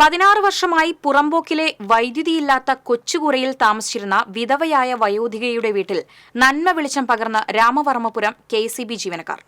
പതിനാറ് വർഷമായി പുറമ്പോക്കിലെ വൈദ്യുതിയില്ലാത്ത കൊച്ചുകുറയിൽ താമസിച്ചിരുന്ന വിധവയായ വയോധികയുടെ വീട്ടിൽ നന്മ വെളിച്ചം പകർന്ന് രാമവർമ്മപുരം കെ സി ബി ജീവനക്കാർ.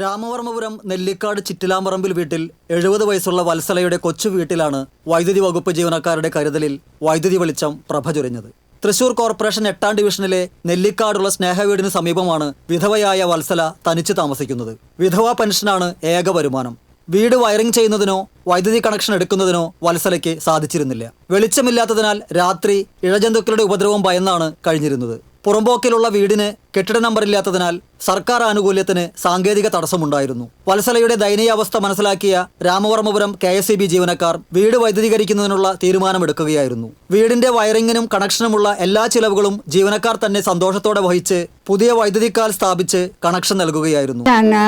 രാമവർമ്മപുരം നെല്ലിക്കാട് ചിറ്റിലാമ്പറമ്പിൽ വീട്ടിൽ എഴുപത് വയസ്സുള്ള വത്സലയുടെ കൊച്ചു വീട്ടിലാണ് വൈദ്യുതി വകുപ്പ് ജീവനക്കാരുടെ കരുതലിൽ വൈദ്യുതി വെളിച്ചം പ്രഭ ചൊരിഞ്ഞത്. തൃശൂർ കോർപ്പറേഷൻ എട്ടാം ഡിവിഷനിലെ നെല്ലിക്കാടുള്ള സ്നേഹവീടിന് സമീപമാണ് വിധവയായ വത്സല തനിച്ച് താമസിക്കുന്നത്. വിധവാ പെൻഷനാണ് ഏക വരുമാനം. വീട് വയറിംഗ് ചെയ്യുന്നതിനോ വൈദ്യുതി കണക്ഷൻ എടുക്കുന്നതിനോ വത്സലയ്ക്ക് സാധിച്ചിരുന്നില്ല. വെളിച്ചമില്ലാത്തതിനാൽ രാത്രി ഇഴജന്തുക്കളുടെ ഉപദ്രവം ഭയന്നാണ് കഴിഞ്ഞിരുന്നത്. പുറമ്പോക്കിലുള്ള വീടിന് കെട്ടിട നമ്പറില്ലാത്തതിനാൽ സർക്കാർ ആനുകൂല്യത്തിന് സാങ്കേതിക തടസ്സമുണ്ടായിരുന്നു. വത്സലയുടെ ദയനീയാവസ്ഥ മനസ്സിലാക്കിയ രാമവർമ്മപുരം കെ എസ് ജീവനക്കാർ വീട് വൈദ്യുതീകരിക്കുന്നതിനുള്ള തീരുമാനമെടുക്കുകയായിരുന്നു. വീടിന്റെ വയറിംഗിനും കണക്ഷനുമുള്ള എല്ലാ ചിലവുകളും ജീവനക്കാർ തന്നെ സന്തോഷത്തോടെ വഹിച്ച് പുതിയ വൈദ്യുതിക്കാൽ സ്ഥാപിച്ച് കണക്ഷൻ നൽകുകയായിരുന്നു.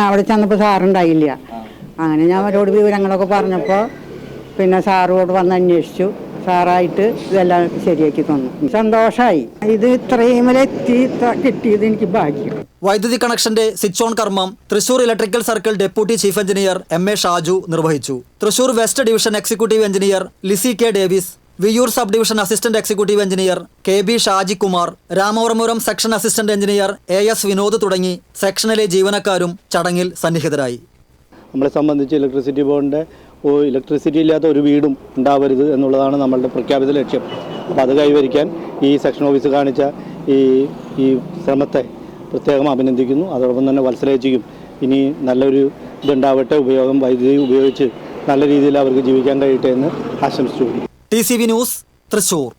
അവിടെ ചെന്നപ്പോൾ അങ്ങനെ ഞാൻ അവരോട് വിവരങ്ങളൊക്കെ പറഞ്ഞപ്പോൾ പിന്നെ സാറോട് വന്ന് അന്വേഷിച്ചു. സാറായിട്ട് ഇതെല്ലാം ശരിയാക്കി തന്നു. സന്തോഷമായി ഇത് ഇത്രയും എത്തി കിട്ടിയത് എനിക്ക് ഭാഗ്യം. വൈദ്യുതി കണക്ഷന്റെ സ്വിച്ച് ഓൺ കർമ്മം Thrissur electrical circle deputy chief engineer M A Shaju നിർവഹിച്ചു. Thrissur west division executive engineer Lissy K Davis Viyyur sub division assistant executive engineer K B Shaji Kumar Ramavarmapuram section assistant engineer A S Vinod തുടങ്ങി സെക്ഷനിലെ ജീവനക്കാരും ചടങ്ങിൽ സന്നിഹിതരായി. നമ്മളെ സംബന്ധിച്ച് electricity ബോർഡിന്റെ electricity ഇല്ലാത്ത ഒരു വീടും ഉണ്ടാവരുത് എന്നുള്ളതാണ് നമ്മളുടെ പ്രഖ്യാപിത ലക്ഷ്യം. അപ്പോൾ അത് കൈവരിക്കാൻ ഈ സെക്ഷൻ ഓഫീസ് കാണിച്ച ഈ ഈ ശ്രമത്തെ പ്രത്യേകം അഭിനന്ദിക്കുന്നു. അതോടൊപ്പം തന്നെ വത്സലേച്ചിക്കും ഇനി നല്ലൊരു ഇതുണ്ടാവട്ടെ. ഉപയോഗം വൈദ്യുതി ഉപയോഗിച്ച് നല്ല രീതിയിൽ അവർക്ക് ജീവിക്കാൻ കഴിയട്ടെ എന്ന് ആശംസിച്ചു T C V news Thrissur.